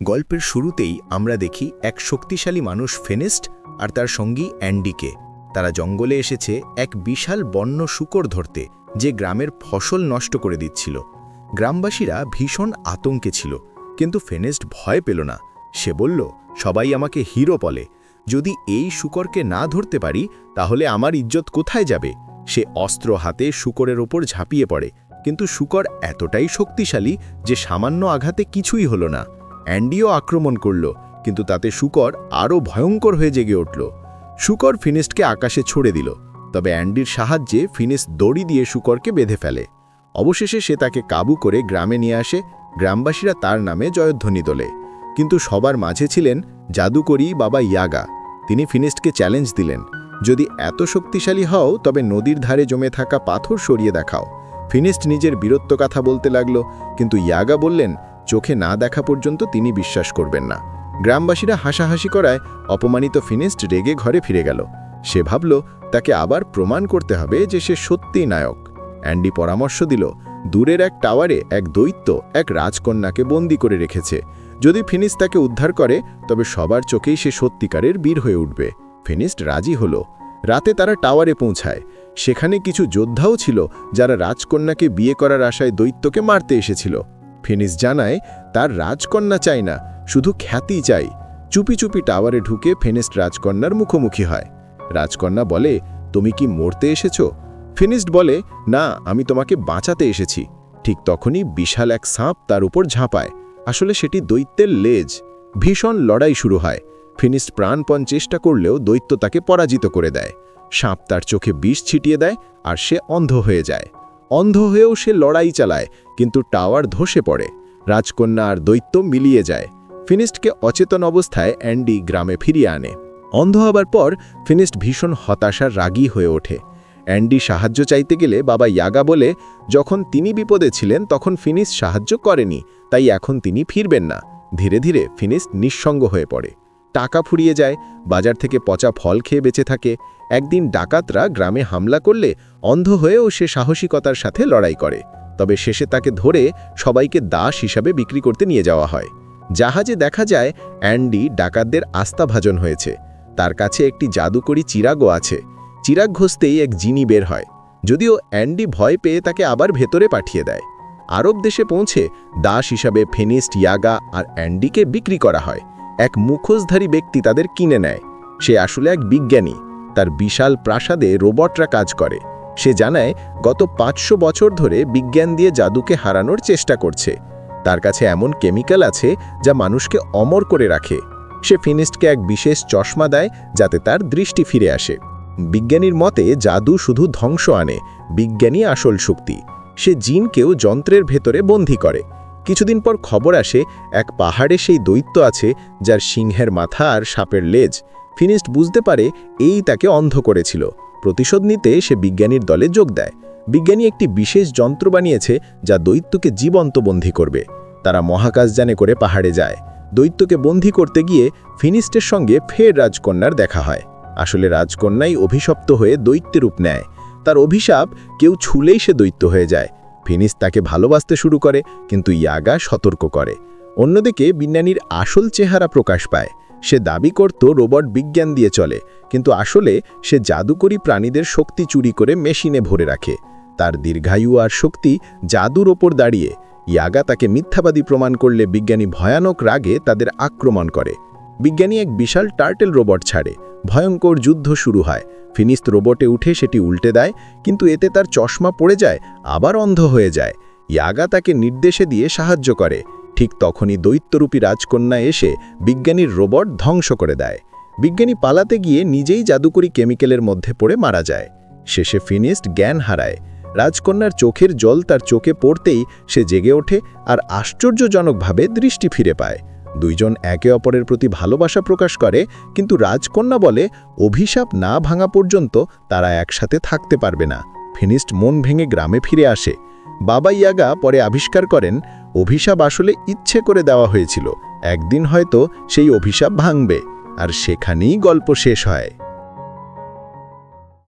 গল্পের শুরুতেই আমরা দেখি এক শক্তিশালী মানুষ ফেনেস্ট আর তার সঙ্গী অ্যান্ডিকে। তারা জঙ্গলে এসেছে এক বিশাল বন্য শুকর ধরতে, যে গ্রামের ফসল নষ্ট করে দিচ্ছিল। গ্রামবাসীরা ভীষণ আতঙ্কে ছিল, কিন্তু ফেনেস্ট ভয় পেল না। সে বলল, সবাই আমাকে হিরো বলে। যদি এই শুকরকে না ধরতে পারি, তাহলে আমার ইজ্জত কোথায় যাবে? সে অস্ত্র হাতে শুকরের ওপর ঝাঁপিয়ে পড়ে, কিন্তু শুকর এতটাই শক্তিশালী যে সামান্য আঘাতে কিছুই হলো না। অ্যান্ডিও আক্রমণ করল, কিন্তু তাতে শুকর আরও ভয়ঙ্কর হয়ে জেগে উঠল। শুকর ফিনিস্টকে আকাশে ছড়ে দিল, তবে অ্যান্ডির সাহায্যে ফিনিস দড়ি দিয়ে শুকরকে বেঁধে ফেলে। অবশেষে সে তাকে কাবু করে গ্রামে নিয়ে আসে, গ্রামবাসীরা তার নামে জয়ধ্বনি তোলে। কিন্তু সবার মাঝে ছিলেন জাদুকরী বাবা ইয়াগা। তিনি ফিনিস্টকে চ্যালেঞ্জ দিলেন, যদি এত শক্তিশালী হও, তবে নদীর ধারে জমে থাকা পাথর সরিয়ে দেখাও। ফিনিস্ট নিজের বীরত্ব কথা বলতে লাগল, কিন্তু ইয়াগা বললেন চোখে না দেখা পর্যন্ত তিনি বিশ্বাস করবেন না। গ্রামবাসীরা হাসাহাসি করায় অপমানিত ফিনিস্ট রেগে ঘরে ফিরে গেল। সে ভাবল, তাকে আবার প্রমাণ করতে হবে যে সে সত্যিই নায়ক। অ্যান্ডি পরামর্শ দিল, দূরের এক টাওয়ারে এক দৈত্য এক রাজকন্যাকে বন্দি করে রেখেছে। যদি ফিনিস তাকে উদ্ধার করে, তবে সবার চোখেই সে সত্যিকারের বীর হয়ে উঠবে। ফিনিস্ট রাজি হল। রাতে তারা টাওয়ারে পৌঁছায়। সেখানে কিছু যোদ্ধাও ছিল, যারা রাজকন্যাকে বিয়ে করার আশায় দৈত্যকে মারতে এসেছিল। ফিনিস জানায়, তার রাজকন্যা চাই না, শুধু খ্যাতি চাই। চুপি চুপি টাওয়ারে ঢুকে ফেনিস্ট রাজকন্যার মুখোমুখি হয়। রাজকন্যা বলে, তুমি কি মরতে এসেছ? ফিনিস্ট বলে, না, আমি তোমাকে বাঁচাতে এসেছি। ঠিক তখনই বিশাল এক সাপ তার উপর ঝাঁপায়। আসলে সেটি দৈত্যের লেজ। ভীষণ লড়াই শুরু হয়। ফিনিস্ট প্রাণপণ চেষ্টা করলেও দৈত্য তাকে পরাজিত করে দেয়। সাপ তার চোখে বিষ ছিটিয়ে দেয় আর সে অন্ধ হয়ে যায়। অন্ধ হয়েও সে লড়াই চালায়, কিন্তু টাওয়ার ধসে পড়ে। রাজকন্যা আর দৈত্য মিলিয়ে যায়। ফিনিস্টকে অচেতন অবস্থায় অ্যান্ডি গ্রামে ফিরিয়ে আনে। অন্ধ হবার পর ফিনিস্ট ভীষণ হতাশার রাগী হয়ে ওঠে। অ্যান্ডি সাহায্য চাইতে গেলে বাবা ইয়াগা বলে, যখন তিনি বিপদে ছিলেন, তখন ফিনিস সাহায্য করেনি, তাই এখন তিনি ফিরবেন না। ধীরে ধীরে ফিনিস নিঃসঙ্গ হয়ে পড়ে। টাকা ফুরিয়ে যায়, বাজার থেকে পচা ফল খেয়ে বেঁচে থাকে। একদিন ডাকাতরা গ্রামে হামলা করলে অন্ধ হয়েও সে সাহসিকতার সাথে লড়াই করে। তবে শেষে তাকে ধরে সবাইকে দাস হিসাবে বিক্রি করতে নিয়ে যাওয়া হয়। জাহাজে দেখা যায়, অ্যান্ডি ডাকাতদের আস্থাভাজন হয়েছে। তার কাছে একটি জাদুকরি চিরাগও আছে। চিরাগ ঘষতেই এক জিনি বের হয়। যদিও অ্যান্ডি ভয় পেয়ে তাকে আবার ভেতরে পাঠিয়ে দেয়। আরব দেশে পৌঁছে দাস হিসাবে ফেনিস্ট ইয়াগা আর অ্যান্ডিকে বিক্রি করা হয়। এক মুখোশধারী ব্যক্তি তাদের কিনে নেয়। সে আসলে এক বিজ্ঞানী। তার বিশাল প্রাসাদে রোবটরা কাজ করে। সে জানায়, গত পাঁচশো বছর ধরে বিজ্ঞান দিয়ে জাদুকে হারানোর চেষ্টা করছে। তার কাছে এমন কেমিক্যাল আছে যা মানুষকে অমর করে রাখে। সে ফিনিস্টকে এক বিশেষ চশমা দেয় যাতে তার দৃষ্টি ফিরে আসে। বিজ্ঞানীর মতে, জাদু শুধু ধ্বংস আনে। বিজ্ঞানী আসল শক্তি। সে জিনকেও যন্ত্রের ভেতরে বন্দী করে। কিছুদিন পর খবর আসে, এক পাহাড়ে সেই দৈত্য আছে, যার সিংহের মাথা আর সাপের লেজ। ফিনিস্ট বুঝতে পারে এই তাকে অন্ধ করেছিল। প্রতিশোধ নিতে সে বিজ্ঞানীর দলে যোগ দেয়। বিজ্ঞানী একটি বিশেষ যন্ত্র বানিয়েছে, যা দৈত্যকে জীবন্ত বন্দী করবে। তারা মহাকাশযানে করে পাহাড়ে যায়। দৈত্যকে বন্দী করতে গিয়ে ফিনিস্টের সঙ্গে ফের রাজকন্যার দেখা হয়। আসলে রাজকন্যাই অভিশপ্ত হয়ে দৈত্যের রূপ নেয়। তার অভিশাপ কেউ ছুলেই সে দৈত্য হয়ে যায়। ফিনিস তাকে ভালোবাসতে শুরু করে, কিন্তু ইয়াগা সতর্ক করে। অন্যদিকে, বিজ্ঞানীর আসল চেহারা প্রকাশ পায়। সে দাবি করত, রোবট বিজ্ঞান দিয়ে চলে, কিন্তু আসলে সে জাদুকরী প্রাণীদের শক্তি চুরি করে মেশিনে ভরে রাখে। তার দীর্ঘায়ু আর শক্তি জাদুর ওপর দাঁড়িয়ে। ইয়াগা তাকে মিথ্যাবাদী প্রমাণ করলে বিজ্ঞানী ভয়ানক রাগে তাদের আক্রমণ করে। বিজ্ঞানী এক বিশাল টার্টেল রোবট ছাড়ে। ভয়ঙ্কর যুদ্ধ শুরু হয়। ফিনিস্ত রোবটে উঠে সেটি উল্টে দেয়, কিন্তু এতে তার চশমা পড়ে যায়, আবার অন্ধ হয়ে যায়। ইয়াগা তাকে নির্দেশে দিয়ে সাহায্য করে। ঠিক তখনই দৈত্যরূপী রাজকন্যা এসে বিজ্ঞানীর রোবট ধ্বংস করে দেয়। বিজ্ঞানী পালাতে গিয়ে নিজেই জাদুকরি কেমিক্যালের মধ্যে পড়ে মারা যায়। শেষে ফিনিস্ট জ্ঞান হারায়। রাজকন্যার চোখের জল তার চোখে পড়তেই সে জেগে ওঠে আর আশ্চর্যজনকভাবে দৃষ্টি ফিরে পায়। দুইজন একে অপরের প্রতি ভালোবাসা প্রকাশ করে, কিন্তু রাজকন্যা বলে, অভিশাপ না ভাঙা পর্যন্ত তারা একসাথে থাকতে পারবে না ফিনিস্ট মন ভেঙে গ্রামে ফিরে আসে। বাবা ইয়াগা পরে আবিষ্কার করেন, অভিশাপ আসলে ইচ্ছে করে দেওয়া হয়েছিল। একদিন হয়তো সেই অভিশাপ ভাঙবে। আর সেখানেই গল্প শেষ হয়।